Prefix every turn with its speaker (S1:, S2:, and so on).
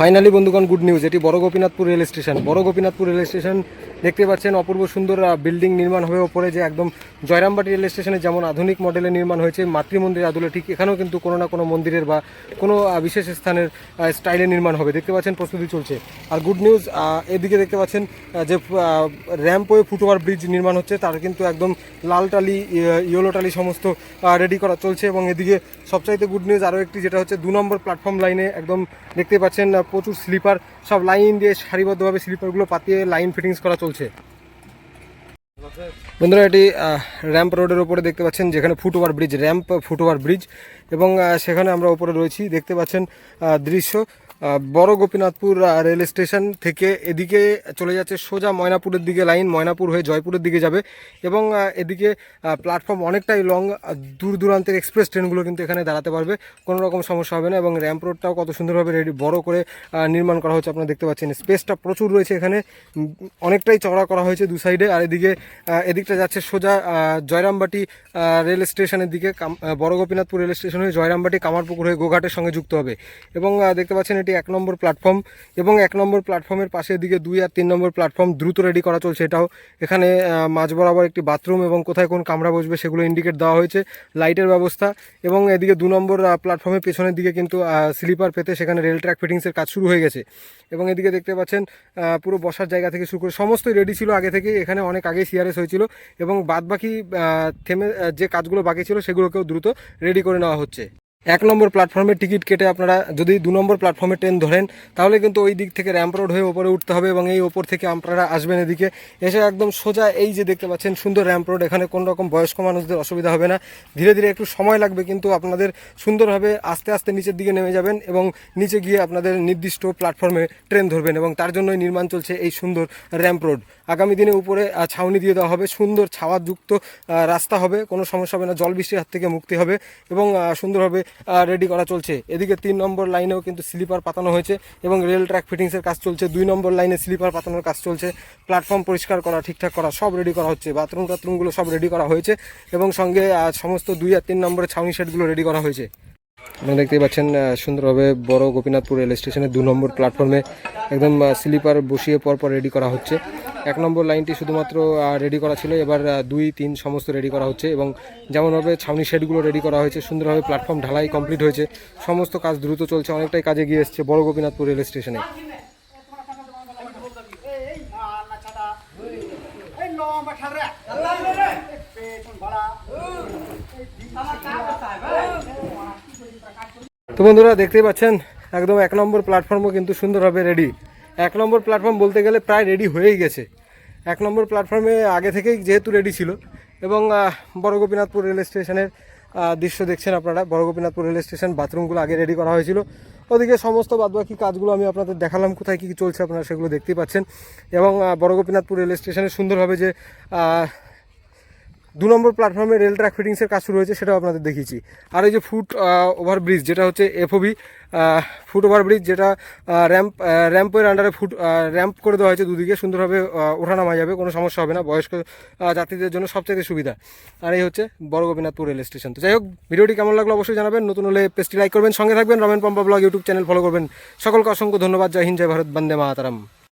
S1: Finally বন্ধুগণ good news এটি বড় গোপীনাথপুর রেল স্টেশন। বড় গোপীনাথপুর রেল স্টেশন দেখতে পাচ্ছেন, অপূর্ব সুন্দর বিল্ডিং নির্মাণ হবে ওপরে যে একদম জয়রামবাটি রেল স্টেশনে যেমন আধুনিক মডেলে নির্মাণ হয়েছে, মাতৃমন্দির আদলে ঠিক এখানেও কিন্তু কোনো না কোনো মন্দিরের বা কোনো বিশেষ স্থানের স্টাইলে নির্মাণ হবে। দেখতে পাচ্ছেন, প্রস্তুতি চলছে। আর গুড নিউজ এদিকে দেখতে পাচ্ছেন যে র্যাম্পওয়ে ফুটওভার ব্রিজ নির্মাণ হচ্ছে, তার কিন্তু একদম লাল টালি ইয়েলো টালি সমস্ত রেডি করা চলছে। এবং এদিকে সবচাইতে গুড নিউজ আরও একটি, যেটা হচ্ছে দু নম্বর প্ল্যাটফর্ম লাইনে একদম দেখতে পাচ্ছেন প্রচুর স্লিপার, সব লাইন দিয়ে সারিবদ্ধভাবে স্লিপারগুলো পাতিয়ে লাইন ফিটিংস করা চলছে। বন্ধুরা, এটি র্যাম্প রোডের ওপরে দেখতে পাচ্ছেন, যেখানে foot over bridge ramp foot over bridge এবং সেখানে আমরা ওপরে রয়েছি। দেখতে পাচ্ছেন দৃশ্য। বড় গোপীনাথপুর রেল স্টেশন থেকে এদিকে চলে যাচ্ছে সোজা ময়নাপুরের দিকে লাইন। ময়নাপুর হয়ে জয়পুরের দিকে যাবে এবং এদিকে প্ল্যাটফর্ম অনেকটাই লং দূর দূরান্তের এক্সপ্রেস ট্রেনগুলো কিন্তু এখানে দাঁড়াতে পারবে। কোনো রকম সমস্যা হবে না এবং র্যাম্প রোডটাও কত সুন্দরভাবে রেডি বড় করে নির্মাণ করা হচ্ছে আপনারা দেখতে পাচ্ছেন। স্পেসটা প্রচুর রয়েছে এখানে অনেকটাই চওড়া করা হয়েছে দু সাইডে আর এদিকে এদিকটা যাচ্ছে সোজা জয়রামবাটি রেল স্টেশনের দিকে বড় গোপীনাথপুর রেল স্টেশন হয়ে জয়রামবাটি, কামারপুকুর হয়ে গোঘাটের সঙ্গে যুক্ত হবে। এবং দেখতে পাচ্ছেন এটি এক নম্বর প্ল্যাটফর্ম এবং এক নম্বর প্ল্যাটফর্মের পাশে দিকে দুই আর তিন নম্বর প্ল্যাটফর্ম দ্রুত রেডি করা চলছে। এটাও এখানে মাঝ বরাবর একটি বাথরুম এবং কোথায় কোন কামরা বসবে সেগুলো ইন্ডিকেট দেওয়া হয়েছে। লাইটের ব্যবস্থা এবং এদিকে দু নম্বর প্ল্যাটফর্মের পেছনের দিকে কিন্তু স্লিপার পেতে সেখানে রেল ট্র্যাক ফিটিংসের কাজ শুরু হয়ে গেছে। এবং এদিকে দেখতে পাচ্ছেন পুরো বসার জায়গা থেকে শুরু করে সমস্তই রেডি ছিল আগে থেকে। এখানে অনেক আগেই সিআরএস হয়েছিল এবং বাদ বাকি থেমে যে কাজগুলো বাকি ছিল সেগুলোকেও দ্রুত রেডি করে নেওয়া হচ্ছে। এক নম্বর প্ল্যাটফর্মের টিকিট কেটে আপনারা যদি দু নম্বর প্ল্যাটফর্মে ট্রেন ধরেন, তাহলে কিন্তু ওই দিক থেকে র্যাম্প রোড হয়ে ওপরে উঠতে হবে এবং এই ওপর থেকে আপনারা আসবেন এদিকে। এসে একদম সোজা এই যে দেখতে পাচ্ছেন সুন্দর র্যাম্প রোড এখানে কোনো রকম বয়স্ক মানুষদের অসুবিধা হবে না। ধীরে ধীরে একটু সময় লাগবে কিন্তু আপনাদের সুন্দরভাবে আস্তে আস্তে নিচের দিকে নেমে যাবেন এবং নিচে গিয়ে আপনাদের নির্দিষ্ট প্ল্যাটফর্মে ট্রেন ধরবেন এবং তার জন্যই নির্মাণ চলছে এই সুন্দর র্যাম্প রোড আগামী দিনে উপরে ছাউনি দিয়ে দেওয়া হবে, সুন্দর ছাওয়াযুক্ত রাস্তা হবে, কোনো সমস্যা হবে না জল বৃষ্টির হাত থেকে মুক্তি হবে এবং সুন্দরভাবে রেডি করা চলছে। এদিকে তিন নম্বর লাইনেও কিন্তু স্লিপার পাতানো হয়েছে এবং রেল ট্র্যাক ফিটিংসের কাজ চলছে। দুই নম্বর লাইনে স্লিপার পাতানোর কাজ চলছে। প্ল্যাটফর্ম পরিষ্কার করা, ঠিকঠাক করা, সব রেডি করা হচ্ছে। বাথরুম টাথরুমগুলো সব রেডি করা হয়েছে এবং সঙ্গে সমস্ত দুই আর তিন নম্বরের ছাউনি সেটগুলো রেডি করা হয়েছে। আপনারা দেখতেই পাচ্ছেন সুন্দরভাবে বড় গোপীনাথপুর রেল স্টেশনের দু নম্বর প্ল্যাটফর্মে একদম স্লিপার বসিয়ে পর পর রেডি করা হচ্ছে। এক নম্বর লাইনটি শুধুমাত্র রেডি করা ছিল। এবার দুই, তিন সমস্ত রেডি করা হচ্ছে এবং যেমনভাবে ছাউনি শেডগুলো রেডি করা হয়েছে, সুন্দরভাবে প্ল্যাটফর্ম ঢালাই কমপ্লিট হয়েছে। সমস্ত কাজ দ্রুত চলছে, অনেকটাই কাজে গিয়ে এসছে বড় গোপীনাথপুর রেল স্টেশনে। তো বন্ধুরা, দেখতেই পাচ্ছেন, একদম এক নম্বর প্ল্যাটফর্মও কিন্তু সুন্দরভাবে রেডি এক নম্বর প্ল্যাটফর্ম বলতে গেলে প্রায় রেডি হয়েই গেছে। এক নম্বর প্ল্যাটফর্মে আগে থেকেই যেহেতু রেডি ছিল, এবং বড় গোপীনাথপুর রেল স্টেশনের দৃশ্য দেখছেন আপনারা। বড় গোপীনাথপুর রেল স্টেশন বাথরুমগুলো আগে রেডি করা হয়েছিল। ওদিকে সমস্ত বাদবাকি কাজগুলো আমি আপনাদের দেখালাম, কোথায় কী কী চলছে আপনারা সেগুলো দেখতেই পাচ্ছেন। এবং বড় গোপীনাথপুর রেল স্টেশনে সুন্দরভাবে যে দু নম্বর প্ল্যাটফর্মে রেল ট্র্যাক ফিটিংসের কাজ শুরু হয়েছে, সেটাও আপনাদের দেখিয়েছি। আর এই যে ফুট ওভারব্রিজ যেটা হচ্ছে এফওবি ফুট ওভারব্রিজ যেটা র্যাম্প র্যাম্পের আন্ডারে ফুট র্যাম্প করে দেওয়া হয়েছে দুদিকে, সুন্দরভাবে ওঠানামা যাবে, কোনো সমস্যা হবে না, বয়স্ক যাত্রীদের জন্য সবচেয়ে সুবিধা। আর এই হচ্ছে বড় গোপীনাথপুর রেল স্টেশন তো যাই হোক, ভিডিওটি কেমন লাগল অবশ্যই জানাবেন, নতুন হলে পেজটি লাইক করবেন, সঙ্গে থাকবেন, Ramen Pampa blog, YouTube channel follow করবেন। সকলকে অসংখ্য ধন্যবাদ, জয় হিন্দ, জয় ভারত, বন্দে মাতারাম।